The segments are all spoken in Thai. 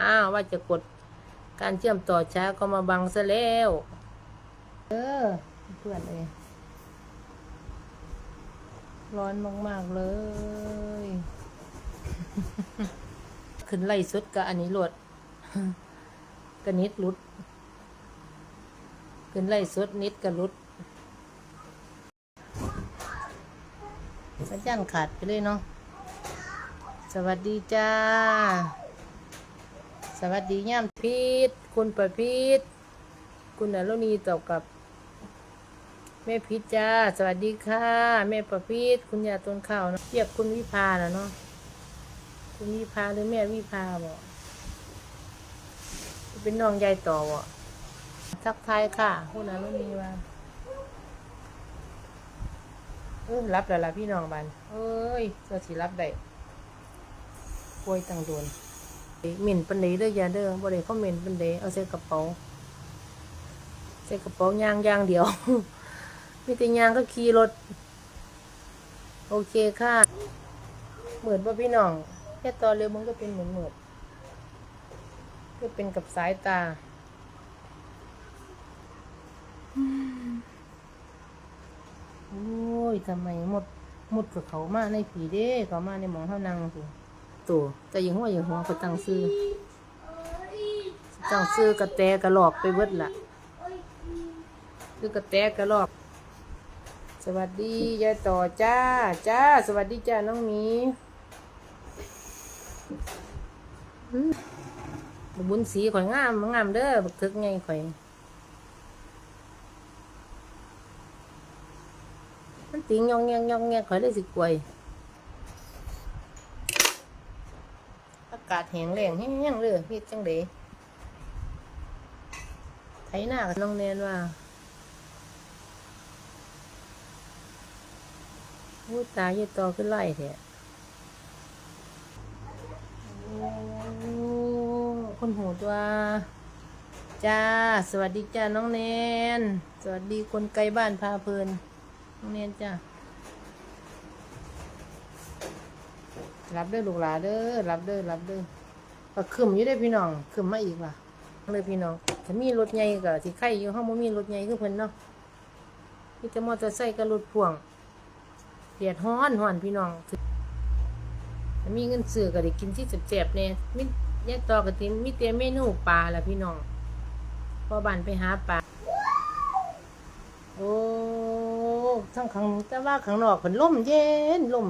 อ้าวว่าจะกดการเชื่อมต่อช้าก็มาบังซะแล้ว เออเพื่อนเลยร้อนมาก ๆ เลย ขึ้นไล่สุดกับอันนี้หลดกระนิดหลุด ขึ้นไล่สุดนิดกระลุดสัญญาณขาดไปเลยเนาะ สวัสดีจ้า สวัสดีย่ามพีทคุณประพีทคุณอรุณีตอบกับ แม่พีทจ้า สวัสดีค่ะ แม่ประพีทคุณยาต้นข้าวเนาะเรียกคุณวิภานะเนาะคุณวิภาหรือแม่วิภาบอกเป็นน้องยายต่อบ่ทักทายค่ะ คุณอรุณีว่าเออรับแล้วล่ะพี่น้องบันเอ้ยก็สิรับได้ป่วยตังโดน เหม็นปันเดเด้อยาเด้อบ่ได้เขาเหม็นปันเดเอาใส่กระเป๋าใส่กระเป๋ายางยางเดียวมีแต่ยางก็ขี่รถ โอเคค่ะเหมือนว่าพี่น้องแค่ตอนเร็วมันก็เป็นเหมือนเหมือนก็เป็นกับสายตาโอ้ยทำไมหมดหมดกับเขามาในผีเด้เขามาในหมองเท่านังตัว ตัวแต่ยังหัวยังหัวเขาตั้งซื้อตั้งซื้อกระแตกระหลอกไปเบิดละซื้อกระแตกระหลอก สวัสดียายต่อจ้าจ้า สวัสดีจ้าน้องมีบุญสีข่อยงามงามเด้อบักทึกไงข่อยมันติงยองแงงยองแงงข่อยเลยสิกวยากาศแห้งแล้งแห้งๆเลยเฮ็ดจังไดไถหน้ากับน้องแนนว่าอู้ตายยายต่อขึ้นไล่แท้โอ้คนหดว่าจ้า สวัสดีจ้า น้องแนน สวัสดีคนไกลบ้านพาเพลิน น้องเนียนจ้ะ รับเด้อลูกหลาเด้อรับเด้อรับเด้อก็ขึ้นอยู่ได้พี่น้องขึ้นมาอีกว่ะเลยพี่น้องถ้ามีรถใหญ่ก็สิไข่อยู่ห้องมีรถใหญ่คือเพิ่นเนาะมีแต่มอเตอร์ไซค์กับรถพ่วงเดียดฮ้อนฮ้อนพี่น้องถ้ามีเงินซื้อก็ได้กินที่แซ่บๆแน่ยมีแยกต่อกับทีมีแต่เมนูปลาละพี่น้องพอบ้านไปหาปลาโอ้ทั้งข้างแต่ว่าข้างนอกเป็นล่มเย็นลม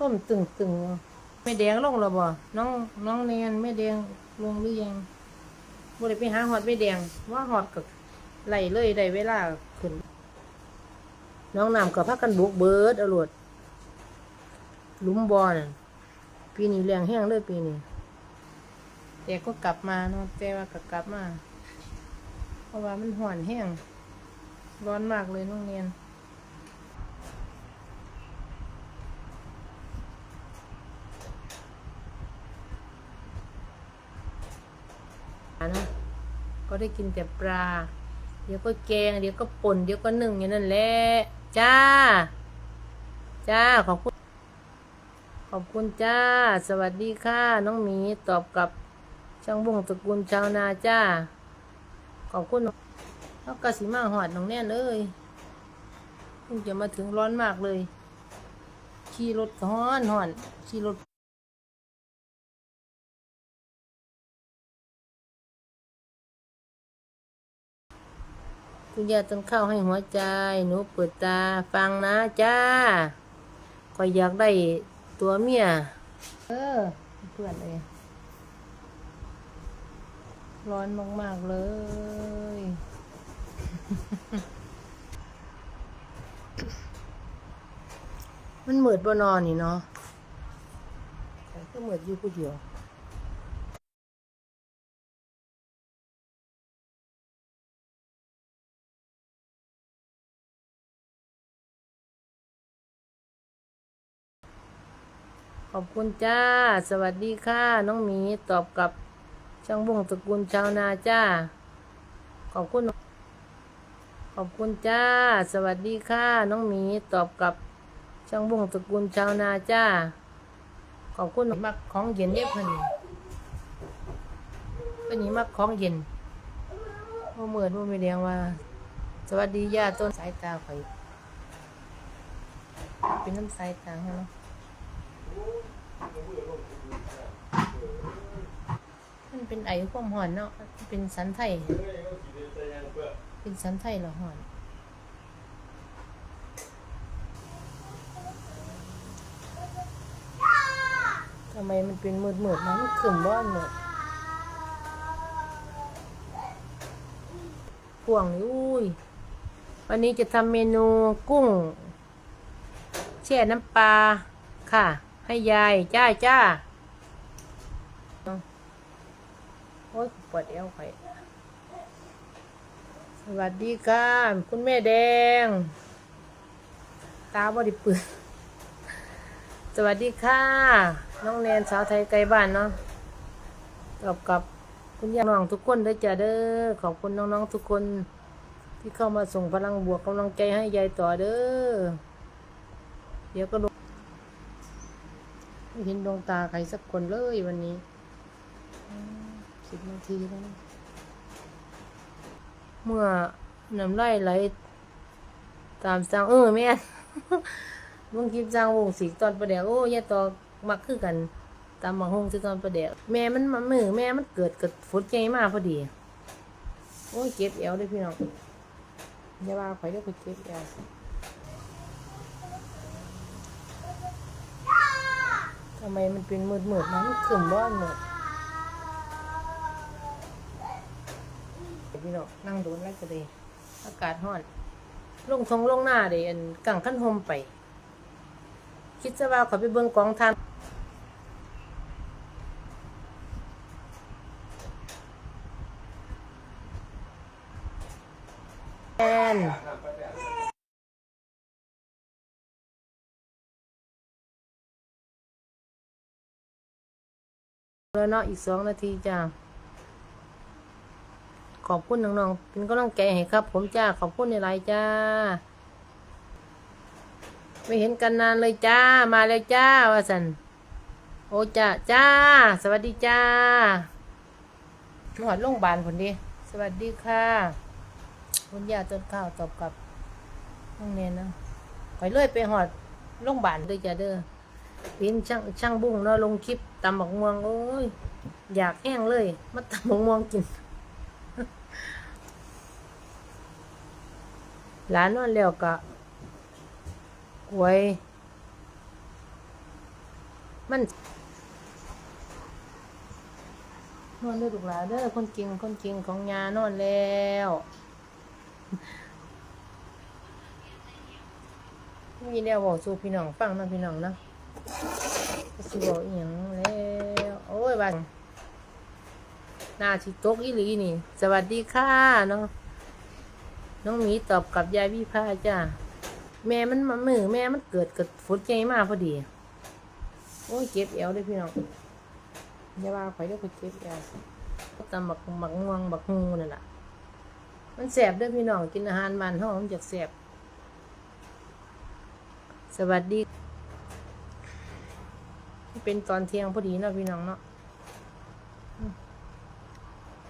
ลมตึงตึงๆไม่แดงลงแล้วบ่น้องน้องเนียนไม่แดงลงหรือยังบ่ได้ไปหาหอดไม่แดงว่าหอดกับไหลเลยได้เวลาขึ้น น้องน้ำกับพักกันบุกเบิร์ดเอรวดหลุมบอลปีนี้แรงแห้งเลยปีนี้แต่ก็กลับมาเนาะแต่ว่าก็กลับมา เพราะว่ามันห่อนแห้งร้อนมากเลยน้องเนียน นะก็ได้กินแต่ปลา เดี๋ยวก็แกง เดี๋ยวก็ป่น เดี๋ยวก็นึ่งอย่างนั้นแหละ จ้า จ้า ขอบคุณ ขอบคุณจ้า สวัสดีค่ะ น้องหมี ตอบกับช่างบุ้งตระกูลชาวนาจ้า ขอบคุณเขากระสิมาหอดน้องแน่นเอ้ยเพิ่งจะมาถึงร้อนมากเลย ขี่รถก็ฮ้อนฮอน ขี่รถ คุณยาต้องเข้าให้หัวใจ หนูเปิดตาฟังนะจ้าก็อยากได้ตัวเมีย เออ เพื่อนเลย ร้อนมาก ๆ เลย มันเหมือดบนอนนี่เนาะแต่ก็เหมือดอยู่ผู้เดียว อบคุณจ้า สวัสดีค่ะ น้องหมีตอบกับช่างบุ้งตระกูลชาวนาจ้า ขอบคุณ ขอบคุณจ้า สวัสดีค่ะ น้องหมีตอบกับช่างบุ้งตระกูลชาวนาจ้า ขอบคุณมักของเย็นเย็บเพิ่อนก็นี้มักของเย็นบ่เหมือนบ่มีแดงว่า สวัสดียาต้นสายตาข่อยเป็นน้ำสายตาเฮาเนาะมั เป็นไอความหอนเนาะเป็นสันไทยเป็นสันไทยหรอหอนทำไมมันเป็นมืดมืดๆนะมันขึ้นบ้านหมดพ่วงอุ้ยวันนี้จะทำเมนูกุ้งแช่น้ำปลาค่ะ ให้ยายจ้าจ้าโอ้ย ปวดเอวไปสวัสดีค่ะคุณแม่แดง ตาบอดิปืนสวัสดีค่ะ น้องแนนสาวไทยไกลบ้านเนาะตอบกับคุณยาน้องทุกคนได้จ้ะเด้อขอบคุณน้องๆทุกคน ที่เข้ามาส่งพลังบวกกำลังใจให้ยายต่อเด้อเดี๋ยวก็ลงเห็นดวงตาใครสักคนเลยวันนี้ สิบนาทีแล้วนะเมื่อน้ำไหลไหลตามสั่งเออแม่นลุงคลิปจ้างวงสีตอนประเดี๋ยวโอ้ยายตอมักคือกัน ตามมาหงสิตอนประเดี๋ยวแม่มันมามือแม่มันเกิดกับฝนใจมากพอดี โอ้ยเจ็บเอวเลยพี่น้องอย่าว่าข่อยเด้อข่อยเจ็บเอวทำไมมันเป็นมืดมืดๆนะมันขึ้นบ้านหมด พี่น้องนั่งโดนแล้วก็เลยอากาศร้อนลงทงลงหน้าเดยอันกังขั้นหมไป คิดจะว่าเขาไปเบิ่งกองทันแอนแล้วเนาะอีกสองนาทีจ้า ขอบคุณน้องๆเป็นกำลังใจให้ครับ ผมจ้าขอบคุณในไลน์จ้า ไม่เห็นกันนานเลยจ้า มาแล้วจ้าว่าสันโอจ้าจ้า สวัสดีจ้าหอดโรงพยาบาลผลดีสวัสดีค่ะคุณยาต้นข้าวตอบกับน้องเนนนะไปเลื่อยไปหอดโรงพยาบาลด้วยจ้าเด้อเห็นช่างช่างบุ้งเนาะลงคลิปตำหมกม่วงโอ้ย อยากแห้งเลยมาตำหมกม่วงกิน หลานนอนแล้วก็ไว้มันนอนเด้อลูกหลานเด้อคนก่งคนก่งของยานอนแล้วมีแล้วบอกสู่พี่น้องฟังนะพี่น้องนะสิบอกอีหยังแล้วโอ้ยบังหน้าชิโตกอีหลีนี่ สวัสดีค่ะเนาะ น้องหมีตอบกับยายวิภาจ้าแม่มันมามือแม่มันเกิดเกับฝนใจมากพอดี โอ้ยเจ็บเอวเลยพี่น้องอย่าว่าข่อยเด้อข่อยเจ็บเอวตำบักบักงวงบักงูนั่นแหละมันแสบด้อพี่น้องกินอาหารมันห้องมันจะแสบสวัสดี เป็นตอนเที่ยงพอดีเนาะพี่น้องเนาะ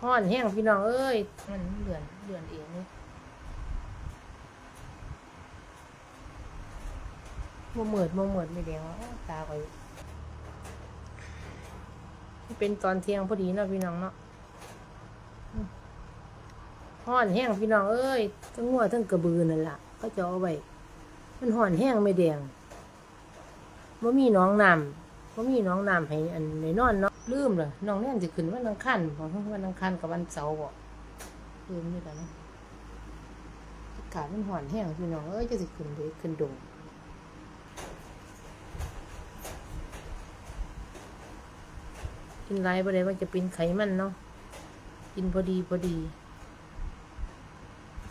ห้อนแห้งพี่น้องเอ้ย มันเดือนเดือนเองนี่ มัเหมือดมัเหมือดไม่แดงว่าตาไปเป็นตอนเที่ยงพอดีเนาะพี่น้องเนาะห่อนแห้งพี่น้องเอ้ยทั้งงัวทั้งกระบือนั่นล่ะ ก็จะเอาไว้มันห่อนแห้งไม่แดงว่ามีน้องน้ำว่ามีน้องน้ำให้อันในนอนเนาะลืมเลยน้องแน่นจะขึ้นวันอังคันเพราะวันอังคันกับวันเสาร์บ่ลืมนี่แหละนะอากาศมันห่อนแห้งพี่น้องเอ้ยจะสิขึ้นเดยขึ้นดง กินไรบ่ได้ว่าจะเป็นไขมันเนาะกินพอดีพอดี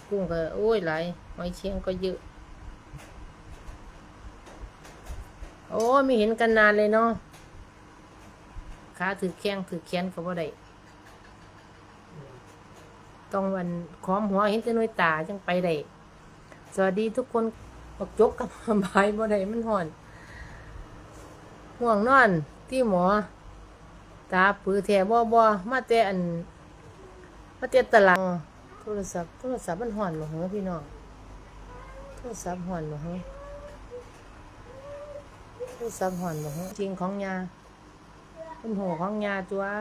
กุ้งก็โอ้ยหลายหอยเชียงก็เยอะ โอ้ไม่เห็นกันนานเลยเนาะขาถือแข้งถือแขนก็บ่ได้ต้องวันคอมหัวเห็นแต่หน้อยตาจังไปได้สวัสดีทุกคนบอกจกกับบายบ่ได้มันห่อน ห่วงนอนที่หมอ ตาปือแถบ่บ่มาแต่อัน มาเตียตลางโทรศัพท์โทรศัพท์มันห่อนบ่เหรอพี่น้องโทรศัพท์ห่อนบ่เหรอโทรศัพท์ห่อนบ่เหรอจริงของยาเป็นโหของยาจ้า